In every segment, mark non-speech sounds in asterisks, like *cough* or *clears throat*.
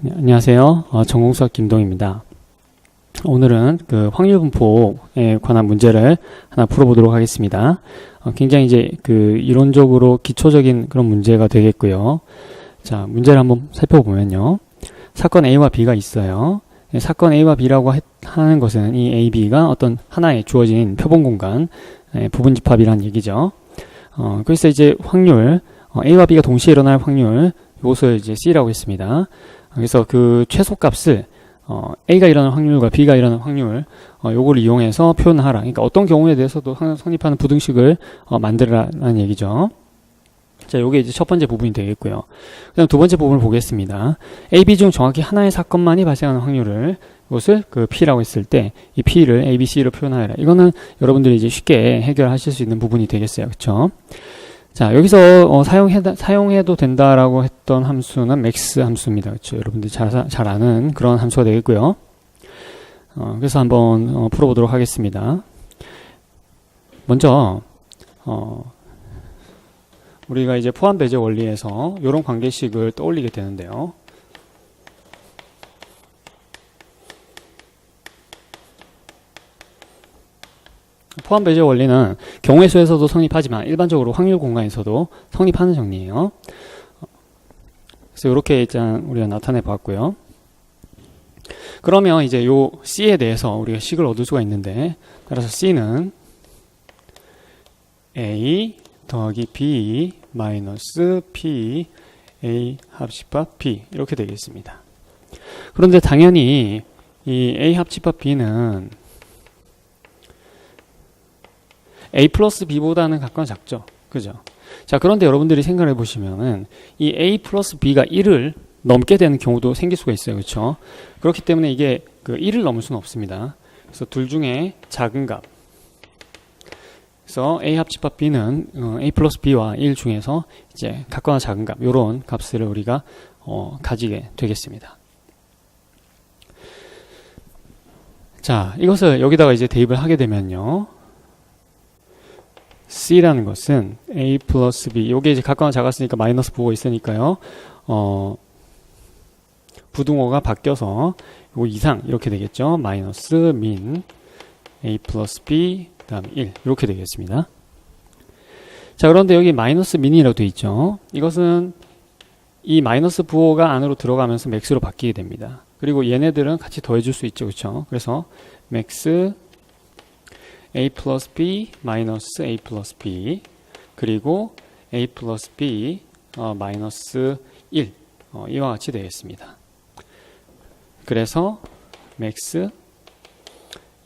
네, 안녕하세요. 어, 전공수학 김동입니다. 오늘은 그 확률 분포에 관한 문제를 하나 풀어보도록 하겠습니다. 어, 굉장히 이제 그 이론적으로 기초적인 그런 문제가 되겠고요. 자, 문제를 한번 살펴보면요. 사건 A와 B가 있어요. 예, 사건 A와 B라고 하- 하는 것은 이 A, B가 어떤 하나의 주어진 표본 공간, 예, 부분 집합이란 얘기죠. 어, 그래서 이제 확률, 어, A와 B가 동시에 일어날 확률, 이것을 이제 C라고 했습니다. 그래서 그 최소값을 어, A가 일어나는 확률과 B가 일어나는 확률 어, 요걸 이용해서 표현하라. 그러니까 어떤 경우에 대해서도 상- 성립하는 부등식을 어, 만들라는 얘기죠. 자, 요게 이제 첫 번째 부분이 되겠고요. 그다음 두 번째 부분을 보겠습니다. A, B 중 정확히 하나의 사건만이 발생하는 확률을 이것을 그 P라고 했을 때 이 P를 A, B, C로 표현하라. 이거는 여러분들이 이제 쉽게 해결하실 수 있는 부분이 되겠어요. 그렇죠? 자, 여기서 어, 사용해 사용해도 된다라고 했던 함수는 맥스 함수입니다. 그렇죠? 여러분들이 잘, 사- 잘 아는 그런 함수가 되겠고요. 어, 그래서 한번 어, 풀어보도록 하겠습니다. 먼저 어, 우리가 이제 포함 배제 원리에서 이런 관계식을 떠올리게 되는데요. 포함 배제 원리는 경우의 수에서도 성립하지만 일반적으로 확률 공간에서도 성립하는 정리예요. 그래서 이렇게 일단 우리가 나타내 봤고요. 그러면 이제 요 C에 대해서 우리가 식을 얻을 수가 있는데 따라서 C는 A 더하기 B 마이너스 P A 합집합 B 이렇게 되겠습니다. 그런데 당연히 이 A 합집합 B는 A 플러스 B보다는 가까운 작죠. 그죠? 자, 그런데 여러분들이 생각해 보시면은 이 A 플러스 B가 1을 넘게 되는 경우도 생길 수가 있어요. 그렇죠? 그렇기 때문에 이게 그 1을 넘을 수는 없습니다. 그래서 둘 중에 작은 값. 그래서 A 합집합 B는 어, A 플러스 B와 1 중에서 이제 같거나 작은 값, 요런 값을 우리가 어, 가지게 되겠습니다. 자, 이것을 여기다가 이제 대입을 하게 되면요. C라는 것은 A 플러스 B, 요게 이제 각각은 작았으니까 마이너스 부호가 있으니까요. 어, 부등호가 바뀌어서 요 이상 이렇게 되겠죠. 마이너스 민 A 플러스 B 다음 1 이렇게 되겠습니다. 자 그런데 여기 마이너스 민이라고 되어 있죠. 이것은 이 마이너스 부호가 안으로 들어가면서 맥스로 바뀌게 됩니다. 그리고 얘네들은 같이 더해줄 수 있죠. 그렇죠? 그래서 맥스 a 플러스 b 마이너스 a 플러스 b 그리고 a 플러스 b 어, 마이너스 1 어, 이와 같이 되겠습니다. 그래서 맥스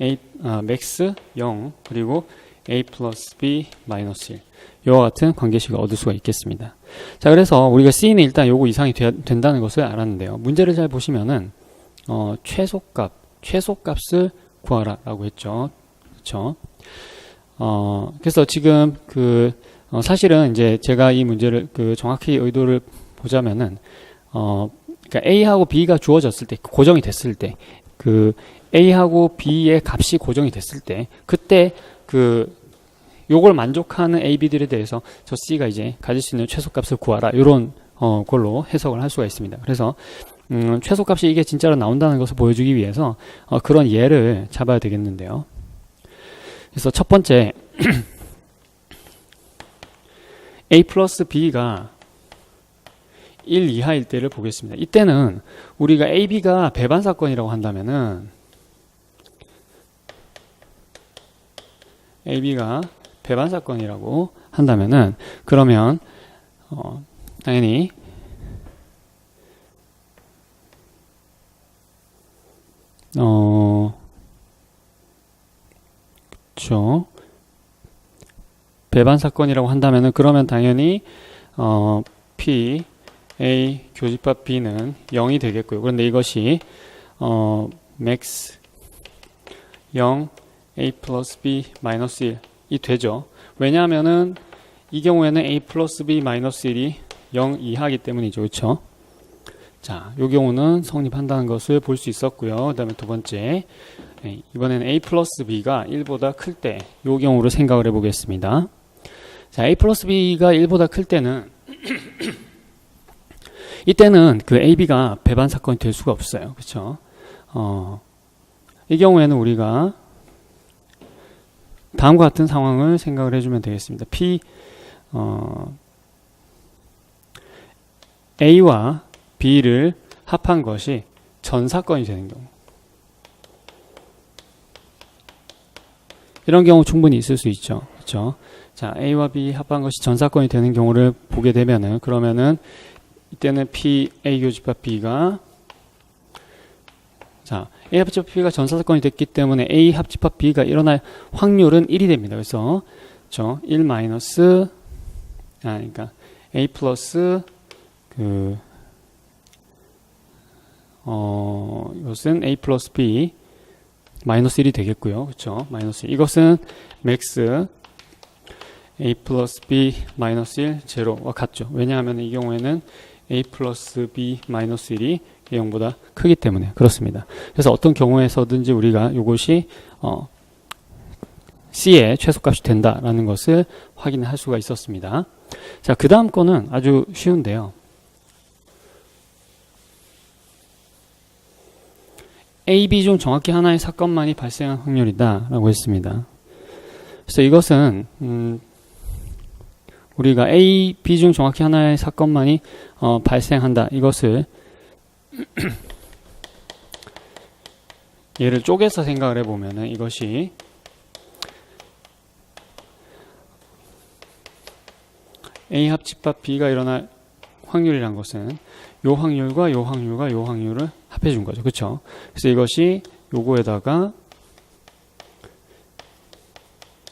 a 아, 맥스 0 그리고 a 플러스 b 마이너스 1 이와 같은 관계식을 얻을 수가 있겠습니다. 자 그래서 우리가 C는 일단 요거 이상이 되, 된다는 것을 알았는데요. 문제를 잘 보시면은 어, 최소값 최소값을 구하라 라고 했죠. 그렇죠? 어, 그래서 지금 그 어, 사실은 이제 제가 이 문제를 그 정확히 의도를 보자면은 어, 그러니까 A하고 B가 주어졌을 때 고정이 됐을 때 그 A하고 B의 값이 고정이 됐을 때 그때 그 요걸 만족하는 A, B들에 대해서 저 C가 이제 가질 수 있는 최소값을 구하라 이런 어, 걸로 해석을 할 수가 있습니다. 그래서 음, 최소값이 이게 진짜로 나온다는 것을 보여주기 위해서 어, 그런 예를 잡아야 되겠는데요. 그래서 첫 번째 *clears throat* A 플러스 B가 1 이하일 때를 보겠습니다. 이때는 우리가 A, B가 배반 사건이라고 한다면은 A, B가 배반 사건이라고 한다면은 그러면 어, 당연히 어 그렇죠. 배반 사건이라고 한다면은 그러면 당연히 어, P A 교집합 B는 0이 되겠고요. 그런데 이것이 어, max 0 A 플러스 B 마이너스 1이 되죠. 왜냐하면은 이 경우에는 A 플러스 B 마이너스 1이 0 이하이기 때문이죠. 그렇죠? 자, 이 경우는 성립한다는 것을 볼 수 있었고요. 그 다음에 두 번째 네, 이번에는 A 플러스 B가 1보다 클때이 경우를 생각을 해보겠습니다. 자, A 플러스 B가 1보다 클 때는 *clears throat* 이때는 그 AB가 배반 사건이 될 수가 없어요. 그렇죠? 어, 이 경우에는 우리가 다음과 같은 상황을 생각을 해주면 되겠습니다. P 어, A와 B를 합한 것이 전 사건이 되는 경우. 이런 경우 충분히 있을 수 있죠. 그렇죠? 자, A와 B 합한 것이 전 사건이 되는 경우를 보게 되면은 그러면은 이때는 P A 교집합 B가 자, A 합집합 B가 전사 사건이 됐기 때문에 A 합집합 B가 일어날 확률은 1이 됩니다. 그래서 저1 마이너스 아 그러니까 A 플러스 그 어, 이것은 A 플러스 B 마이너스 1이 되겠고요. 그렇죠? 마이너스 1. 이것은 맥스 A 플러스 B 마이너스 1 제로와 같죠. 왜냐하면 이 경우에는 A 플러스 B 마이너스 1이 0보다 크기 때문에 그렇습니다. 그래서 어떤 경우에서든지 우리가 이것이 어, C의 최소값이 된다라는 것을 확인할 수가 있었습니다. 자, 그 다음 거는 아주 쉬운데요. A, B 중 정확히 하나의 사건만이 발생할 확률이다라고 했습니다. 그래서 이것은 음, 우리가 A, B 중 정확히 하나의 사건만이 어, 발생한다. 이것을 *clears throat* 얘를 쪼개서 생각을 해보면은 이것이 A 합집합 B가 일어날 확률이란 것은 요 확률과 요 확률과 요 확률을 합해 준 거죠. 그렇죠? 그래서 이것이 요거에다가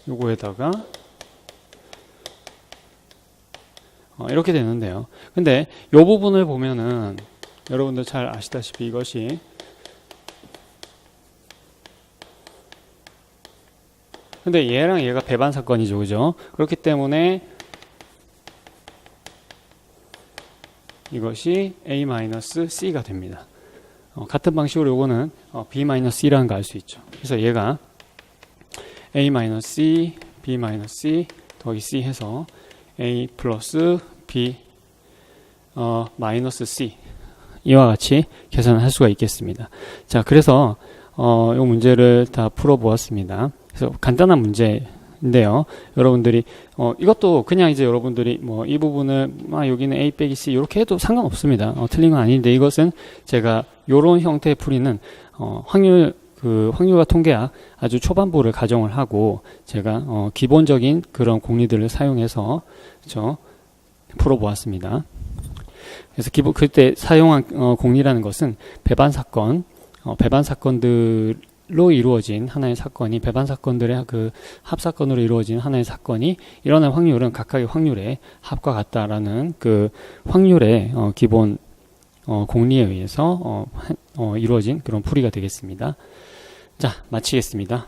요거에다가 어, 이렇게 되는데요. 근데 요 부분을 보면은 여러분들 잘 아시다시피 이것이 근데 얘랑 얘가 배반 사건이죠. 그죠? 그렇기 때문에 이것이 A-C가 됩니다. 어, 같은 방식으로 요거는 어, B-C라는 거 알 수 있죠. 그래서 얘가 A-C, B-C 더하기 C 해서 A 플러스 B 어, 마이너스 C 이와 같이 계산을 할 수가 있겠습니다. 자, 그래서 어, 이 문제를 다 풀어 보았습니다. 그래서 간단한 문제 인데요. 여러분들이 어, 이것도 그냥 이제 여러분들이 뭐 이 부분을 아, 여기는 A 빼기 C 이렇게 해도 상관없습니다. 어, 틀린 건 아닌데 이것은 제가 이런 형태의 풀이는 어, 확률 그 확률과 통계학 아주 초반부를 가정을 하고 제가 어, 기본적인 그런 공리들을 사용해서 저 풀어보았습니다. 그래서 기본 그때 사용한 어, 공리라는 것은 배반 사건, 어, 배반 사건들 로 이루어진 하나의 사건이 배반 사건들의 그 합 사건으로 이루어진 하나의 사건이 일어날 확률은 각각의 확률의 합과 같다라는 그 확률의 어, 기본 어, 공리에 의해서 어, 한- 어, 이루어진 그런 풀이가 되겠습니다. 자, 마치겠습니다.